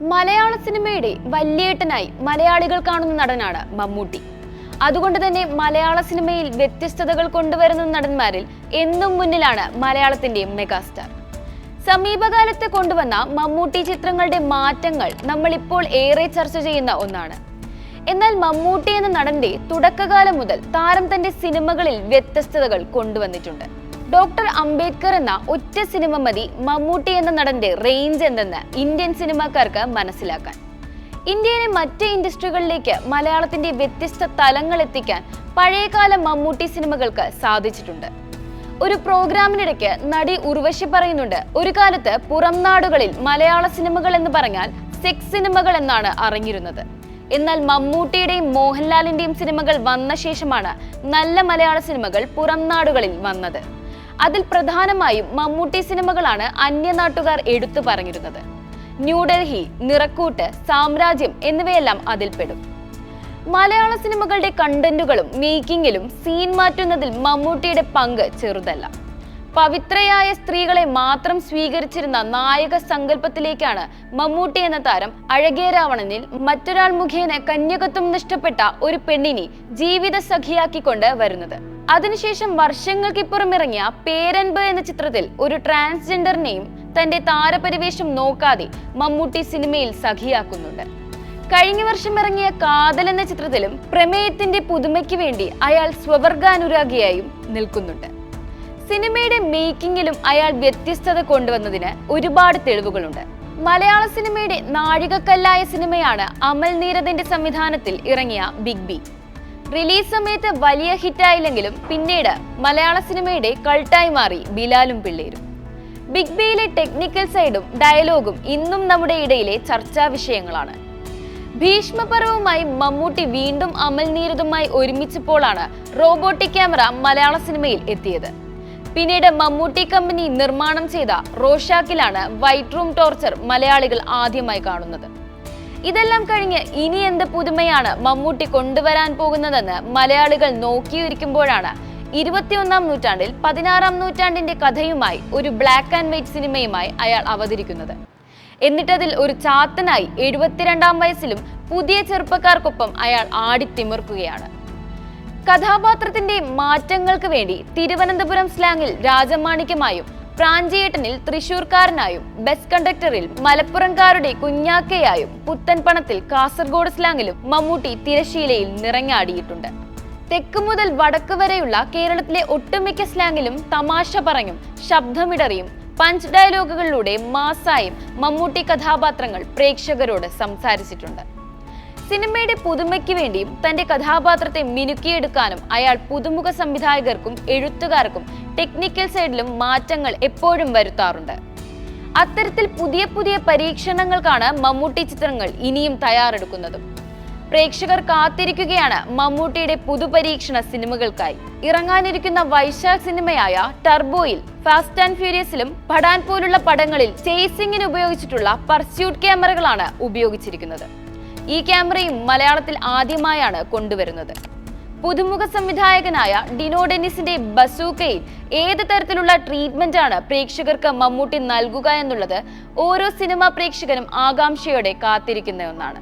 മലയാള സിനിമയുടെ വല്യേട്ടനായി മലയാളികൾ കാണുന്ന നടനാണ് മമ്മൂട്ടി. അതുകൊണ്ട് തന്നെ മലയാള സിനിമയിൽ വ്യത്യസ്തതകൾ കൊണ്ടുവരുന്ന നടന്മാരിൽ എന്നും മുന്നിലാണ് മലയാളത്തിന്റെ മെഗാസ്റ്റാർ. സമീപകാലത്ത് കൊണ്ടുവന്ന മമ്മൂട്ടി ചിത്രങ്ങളുടെ മാറ്റങ്ങൾ നമ്മൾ ഇപ്പോൾ ഏറെ ചർച്ച ചെയ്യുന്ന ഒന്നാണ്. എന്നാൽ മമ്മൂട്ടി എന്ന നടന്റെ തുടക്കകാലം മുതൽ താരം തന്റെ സിനിമകളിൽ വ്യത്യസ്തതകൾ കൊണ്ടുവന്നിട്ടുണ്ട്. ഡോക്ടർ അംബേദ്കർ എന്ന ഒറ്റ സിനിമ മതി മമ്മൂട്ടി എന്ന നടന്റെ റേഞ്ച് എന്തെന്ന് ഇന്ത്യൻ സിനിമാക്കാർക്ക് മനസ്സിലാക്കാൻ. ഇന്ത്യയിലെ മറ്റ് ഇൻഡസ്ട്രികളിലേക്ക് മലയാളത്തിന്റെ വ്യത്യസ്ത തലങ്ങൾ എത്തിക്കാൻ പഴയകാല മമ്മൂട്ടി സിനിമകൾക്ക് സാധിച്ചിട്ടുണ്ട്. ഒരു പ്രോഗ്രാമിനിടയ്ക്ക് നടി ഉർവശി പറയുന്നുണ്ട് ഒരു കാലത്ത് പുറം നാടുകളിൽ മലയാള സിനിമകൾ എന്ന് പറഞ്ഞാൽ സെക്സ് സിനിമകൾ എന്നാണ് അറിഞ്ഞിരുന്നത്. എന്നാൽ മമ്മൂട്ടിയുടെയും മോഹൻലാലിന്റെയും സിനിമകൾ വന്ന ശേഷമാണ് നല്ല മലയാള സിനിമകൾ പുറം നാടുകളിൽ വന്നത്. അതിൽ പ്രധാനമായും മമ്മൂട്ടി സിനിമകളാണ് അന്യനാട്ടുകാർ എടുത്തു പറഞ്ഞിരുന്നത്. ന്യൂഡൽഹി നിറക്കൂട്ട് സാമ്രാജ്യം എന്നിവയെല്ലാം അതിൽപ്പെടും മലയാള സിനിമകളുടെ കണ്ടന്റുകളും മേക്കിങ്ങിലും സീൻ മാറ്റുന്നതിൽ മമ്മൂട്ടിയുടെ പങ്ക് ചെറുതല്ല. പവിത്രയായ സ്ത്രീകളെ മാത്രം സ്വീകരിച്ചിരുന്ന നായക സങ്കല്പത്തിലേക്കാണ് മമ്മൂട്ടി എന്ന താരം അഴകിയ രാവണനിൽ മറ്റൊരാൾ മുഖേന കന്യകത്വം നഷ്ടപ്പെട്ട ഒരു പെണ്ണിനെ ജീവിത സഖിയാക്കിക്കൊണ്ട് വരുന്നത്. അതിനുശേഷം വർഷങ്ങൾക്കിപ്പുറം ഇറങ്ങിയ പേരൻപ് എന്ന ചിത്രത്തിൽ ഒരു ട്രാൻസ്ജെൻഡറിനെയും തന്റെ താരപരിവേഷം നോക്കാതെ മമ്മൂട്ടി സിനിമയിൽ സഖിയാക്കുന്നുണ്ട്. കഴിഞ്ഞ വർഷം ഇറങ്ങിയ കാതൽ എന്ന ചിത്രത്തിലും പ്രമേയത്തിന്റെ പുതുമയ്ക്ക് വേണ്ടി അയാൾ സ്വവർഗാനുരാഗിയായും നിൽക്കുന്നുണ്ട്. സിനിമയുടെ മേക്കിങ്ങിലും അയാൾ വ്യത്യസ്തത കൊണ്ടുവന്നതിന് ഒരുപാട് തെളിവുകളുണ്ട്. മലയാള സിനിമയുടെ നാഴികക്കല്ലായ സിനിമയാണ് അമൽ നീരദിന്റെ സംവിധാനത്തിൽ ഇറങ്ങിയ ബിഗ് ബി. റിലീസ് സമയത്ത് വലിയ ഹിറ്റായില്ലെങ്കിലും പിന്നീട് മലയാള സിനിമയുടെ കൾട്ടായി മാറി ബിലാലും പിള്ളേരും. ബിഗ് ബിയിലെ ടെക്നിക്കൽ സൈഡും ഡയലോഗും ഇന്നും നമ്മുടെ ഇടയിലെ ചർച്ചാ വിഷയങ്ങളാണ്. ഭീഷ്മപർവവുമായി മമ്മൂട്ടി വീണ്ടും അമൽ നീരദുമായി ഒരുമിച്ചപ്പോഴാണ് റോബോട്ടിക് ക്യാമറ മലയാള സിനിമയിൽ എത്തിയത്. പിന്നീട് മമ്മൂട്ടി കമ്പനി നിർമ്മാണം ചെയ്ത റോഷാക്കിലാണ് വൈറ്റ് റൂം ടോർച്ചർ മലയാളികൾ ആദ്യമായി കാണുന്നത്. ഇതെല്ലാം കഴിഞ്ഞ് ഇനി എന്ത് പുതുമയാണ് മമ്മൂട്ടി കൊണ്ടുവരാൻ പോകുന്നതെന്ന് മലയാളികൾ നോക്കിയിരിക്കുമ്പോഴാണ് ഇരുപത്തിയൊന്നാം നൂറ്റാണ്ടിൽ പതിനാറാം നൂറ്റാണ്ടിന്റെ കഥയുമായി ഒരു ബ്ലാക്ക് ആൻഡ് വൈറ്റ് സിനിമയുമായി അയാൾ അവതരിക്കുന്നത്. എന്നിട്ടതിൽ ഒരു ചാത്തനായി എഴുപത്തിരണ്ടാം വയസ്സിലും പുതിയ ചെറുപ്പക്കാർക്കൊപ്പം അയാൾ ആടിത്തിമിർക്കുകയാണ്. കഥാപാത്രത്തിന്റെ മാറ്റങ്ങൾക്ക് വേണ്ടി തിരുവനന്തപുരം സ്ലാങ്ങിൽ രാജമാണിക്യമായും പ്രാഞ്ചിയേട്ടനിൽ തൃശൂർക്കാരനായും ബസ് കണ്ടക്ടറിൽ മലപ്പുറംകാരുടെ കുഞ്ഞാക്കയായും പുത്തൻപണത്തിൽ കാസർഗോഡ് സ്ലാങ്ങിലും മമ്മൂട്ടി തിരശീലയിൽ നിറങ്ങാടിയിട്ടുണ്ട് തെക്ക് മുതൽ വടക്ക് വരെയുള്ള കേരളത്തിലെ ഒട്ടുമിക്ക സ്ലാങ്ങിലും തമാശ പറഞ്ഞും ശബ്ദമിടറിയും പഞ്ച് ഡയലോഗുകളിലൂടെ മാസായും മമ്മൂട്ടി കഥാപാത്രങ്ങൾ പ്രേക്ഷകരോട് സംസാരിച്ചിട്ടുണ്ട്. സിനിമയുടെ പുതുമയ്ക്ക് വേണ്ടിയും തന്റെ കഥാപാത്രത്തെ മിനുക്കിയെടുക്കാനും അയാൾ പുതുമുഖ സംവിധായകർക്കും എഴുത്തുകാർക്കും ടെക്നിക്കൽ സൈഡിലും മാറ്റങ്ങൾ എപ്പോഴും വരുത്താറുണ്ട്. അത്തരത്തിൽ പുതിയ പുതിയ പരീക്ഷണങ്ങൾക്കാണ് മമ്മൂട്ടി ചിത്രങ്ങൾ ഇനിയും തയ്യാറെടുക്കുന്നതും. പ്രേക്ഷകർ കാത്തിരിക്കുകയാണ് മമ്മൂട്ടിയുടെ പുതുപരീക്ഷണ സിനിമകൾക്കായി. ഇറങ്ങാനിരിക്കുന്ന വൈശാഖ് സിനിമയായ ടർബോയിൽ ഫാസ്റ്റ് ആൻഡ് ഫ്യൂരിയസിലും പടാൻ പോലുള്ള പടങ്ങളിൽ ചേസിംഗിന് ഉപയോഗിച്ചിട്ടുള്ള പർസ്യൂട്ട് ക്യാമറകളാണ് ഉപയോഗിച്ചിരിക്കുന്നത്. ഈ ക്യാമറയും മലയാളത്തിൽ ആദ്യമായാണ് കൊണ്ടുവരുന്നത്. പുതുമുഖ സംവിധായകനായ ഡിനോ ഡെന്നിസിന്റെ ബസൂക്കയിൽ ഏത് തരത്തിലുള്ള ട്രീറ്റ്മെന്റ് ആണ് പ്രേക്ഷകർക്ക് മമ്മൂട്ടി നൽകുക എന്നുള്ളത് ഓരോ സിനിമാ പ്രേക്ഷകനും ആകാംക്ഷയോടെ കാത്തിരിക്കുന്ന ഒന്നാണ്.